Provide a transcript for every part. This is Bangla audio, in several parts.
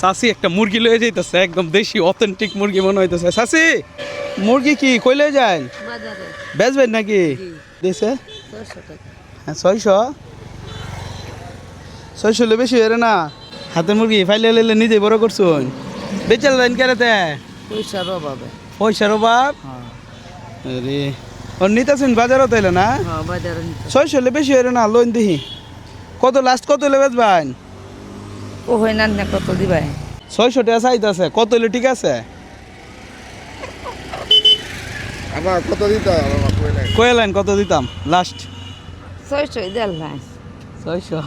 সাসি একটা মুরগি লয়ে যাইতেছে একদম দেশি অথেন্টিক মুরগি মনে হইতেছে। সাসি মুরগি কি কই লয়ে যায় বাজারে। বেচবেন নাকি? দিছে? ছয়শো হ্যাঁ ছয়শো? ছয়শো হলে বেশি হয়ে না। হাতের মুরগি ফাইলে লেলে নিজে বড় করছুন। বেচাল লাইন কেরাতে? পয়সার অভাবে। পয়সার অভাব? আরে ও নিতেছেন বাজারও তাইলে না? হ্যাঁ ছয়শো হলে বেশি হয়ে না লোন দিহি কত লাস্ট কত হলে বেচবেন? ও হয় না না কত দিবাই। ছয়শো টাকা চাইতেছে কত হলে ঠিক আছে? আমার কত দিতে হবে আমার কত দিতাম? লাস্ট ছয়শো দেড় ছয়শো।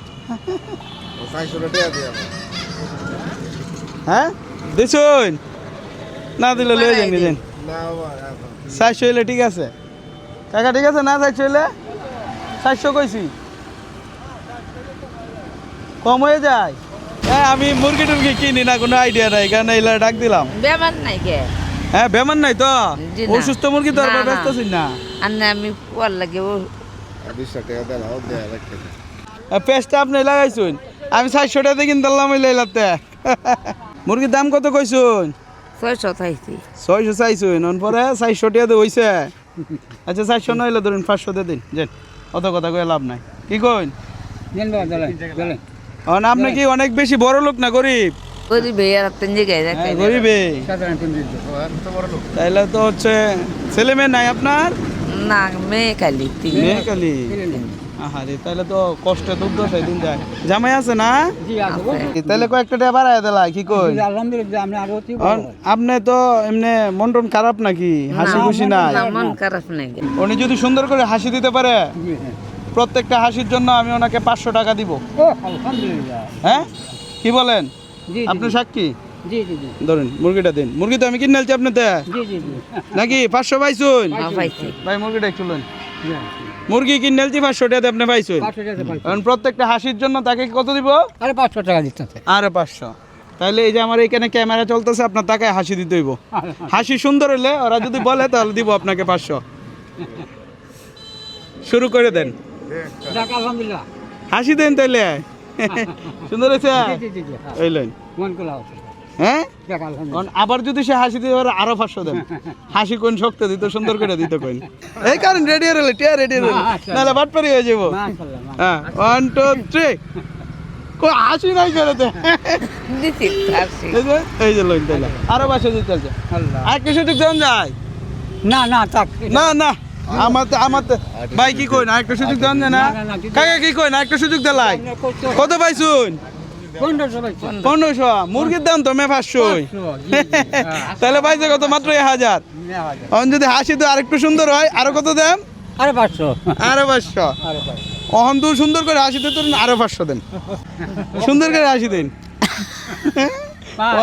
হ্যাঁ? দিছুন? না দিলে লয়ে যান নিজেন না আমার এখন চারশো হইলে ঠিক আছে। কাকা ঠিক আছে না চারশো হইলে? চারশো কইছি। কম হয়ে যায়। হ্যাঁ আমি মুরগি টুরগি কিনি না কোনো আইডিয়া নাই কারণ এগুলো ডাক দিলাম। বেমার নাই কে হ্যাঁ বেমান নাই তো। অসুস্থ মুরগি তো আর। ব্যস্ত আছি না? আর না আমি পোয়ার লাগে ও পেস্টটা আপনি লাগাইছুন? আমি চারশো টাকা কিনতে পারলাম ওই লাইলাতে। মুরগির দাম কত কইছুন? ছয়শো চাইছি। ছয়শো চাইছুন অন পরে চারশো টাকা দিয়ে হইছে। আচ্ছা চারশো নইলে ধরুন পাঁচশো দিয়ে দিন যেন। অত কথা কয়ে লাভ নাই। কি কইন? অন আপনি কি অনেক বেশি বড় লোক না গরিব? গরিব আর তিন জায়গায় হ্যাঁ, দেখাই গরিবে। তো তাইলে তো হচ্ছে ছেলে মেয়ে নাই আপনার? না মেয়ে কালি তিন মেয়ে খালি? আহারে তাইলে তো কষ্টে দুর্দশায় দিন যায়। জামাই আছে না? তাহলে কয়েকটা টাকা বাড়ায় দিলা কি কই? আরও আপনি তো এমনি মন টন খারাপ নাকি? হাসি খুশি নাই? না মন খারাপ নেই উনি যদি সুন্দর করে হাসি দিতে পারে? প্রত্যেকটা হাসির জন্য আমি ওনাকে পাঁচশো টাকা দিব। হ্যাঁ? কি বলেন? আপনি সাক্ষী জি জি জি। ধরেন মুরগিটা দিন। মুরগি তো আমি কিনে আলছি জি জি নাকি? পাঁচশো পাইছুন? ভাই মুরগিটা একটু লন মুরগি কিনে আলছি পাঁচশো টাকা আপনি পাইছুন। কারণ প্রত্যেকটা হাসির জন্য তাকে কত দিব? আরে পাঁচশো টাকা দিতে আরে পাঁচশো। তাহলে এই যে আমার এখানে ক্যামেরা চলতেছে আপনার তাকে হাসি দিতে হইব। হাসি সুন্দর হলে ওরা যদি বলে তাহলে দিব আপনাকে পাঁচশো। শুরু করে দেন। আলহামদুলিল্লাহ। হাসি দেন তাইলে। সুন্দর হয়েছে? জি জি জি হ্যাঁ, মন হ্যাঁ? আবার যদি সে হাসি দিতে পারে আরও পাঁচশো দেন। হাসি কোন শক্ত দিত সুন্দর করে দিত কোন এই কারণ রেডি হলে টিয়া রেডি হলে আচ্ছা। নাহলে বাটপারি হয়ে যাব। হ্যাঁ ওয়ান টু থ্রি কই হাসি নাই করে এই যে এই লইন তাইলে। আরও পাঁচশো দিতে আল্লাহ। আর কিছু ঠিক দেন যায়? না না থাক। না না। আমার তো আমার তো ভাই কি কই না একটা সুযোগ দেন না কাকা কি কই না একটা সুযোগ দেলাই কত? পাইছুন? পনেরোশো। মুরগির দাম তো মে পাঁচশো। হ্যাঁ। তাহলে পাইছে কত? মাত্র এক হাজার। এখন যদি হাসি তো আরেকটু সুন্দর হয় আরও কত দেন? আরে পাঁচশো। আরও পাঁচশো। অহন তো সুন্দর করে হাসি দিতে আরও পাঁচশো দেন। সুন্দর করে হাসি দিন।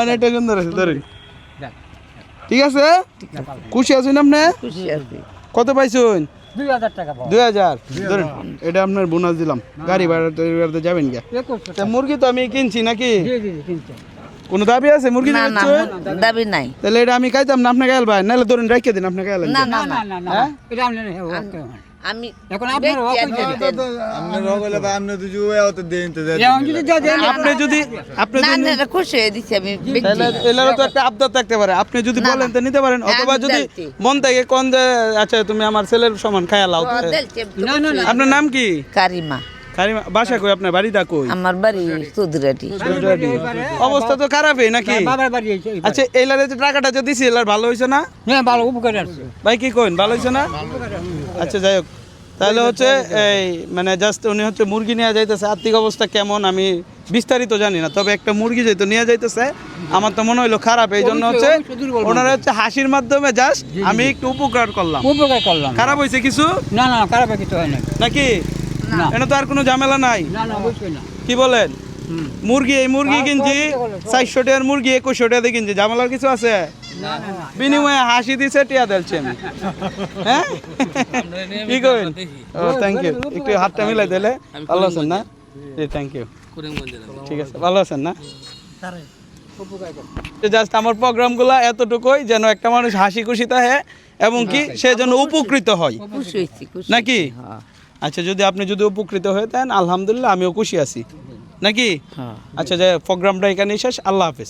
অনেকটা সুন্দর আছে ধরেন। ঠিক আছে? খুশি আছেন আপনি? খুশি আছি। কত পাইছেন? দুই হাজার টাকা দুই হাজার। ধরেন এটা আপনার বোনাস দিলাম। গাড়ি ভাড়া টাড়ি ভাড়াতে যাবেন গিয়া। তা মুরগি তো আমি কিনছি নাকি? কোনো দাবি আছে মুরগি না না দাবি নাই। তাহলে এটা আমি খাইতাম না আপনাকে ভাই। নাহলে ধরুন রেখে দিন আপনাকে এলেন না না না না না না। না হ্যাঁ? এটা আমি এখন আপনার হক। আপনি হলে বা আপনি দুজু অত দিন তো যদি দেয়, দেয়, আপনি যদি আপনি না না খুশি হয়ে দিছি আমি এলারও তো একটা আবদার থাকতে পারে। আপনি যদি বলেন তো নিতে পারেন হ্যাঁ, অথবা যদি মন থেকে কোন যে আচ্ছা তুমি আমার ছেলের সমান খায়া লাও। ও, দেলছি, আমি তো না, না, খুশি। না। আপনার নাম কি? কারিমা। কারিমা বাসা কই? আপনার বাড়িটা কই? আমার বাড়ি চৌধুরাটি অবস্থা তো খারাপই নাকি? বাবার বাড়ি আচ্ছা এইলারে যে টাকাটা যে দিছি এলার ভালো হইছে না? হ্যাঁ ভালো উপকার আছে ভাই কি কইন? ভালো হইছে না? আচ্ছা যাই হোক। তাহলে হচ্ছে এই মানে জাস্ট উনি হচ্ছে মুরগি নিয়ে যাইতেছে। আর্থিক অবস্থা কেমন? আমি বিস্তারিত জানি না তবে একটা মুরগি যেহেতু নিয়ে যাইতেছে আমার তো মনে হইল খারাপ। এই জন্য হচ্ছে ওনারা হচ্ছে হাসির মাধ্যমে জাস্ট আমি একটু উপকার করলাম। উপকার করলাম। খারাপ হয়েছে কিছু? না না খারাপ কিছু হয় না নাকি? না। এটা তো আর কোনো ঝামেলা নাই। কি বলেন? মুরগি এই মুরগি কিনছি। চারশো টাকার মুরগি একুশশো টাকা দিয়ে কিনছি। ঝামেলার কিছু আছে? না না না। বিনিময়ে হাসি দিছে টিয়া দিলছি আমি। হ্যাঁ? কি করেন ও থ্যাংক ইউ একটু হাতটা মিলাই দিলে ভালো আছেন না? জি থ্যাংক ইউ ঠিক আছে ভালো আছেন না? জাস্ট আমার প্রোগ্রামগুলো এতটুকুই যেন একটা মানুষ হাসি খুশি থাকে এবং কি সে যেন উপকৃত হয়। খুশি হয়েছি খুশি নাকি? হ্যাঁ। আচ্ছা যদি আপনি যদি উপকৃত হয়ে থাকেন আলহামদুলিল্লাহ আমিও খুশি আছি। নাকি? হ্যাঁ। আচ্ছা যে প্রোগ্রামটা এখানে শেষ। আল্লাহ হাফেজ।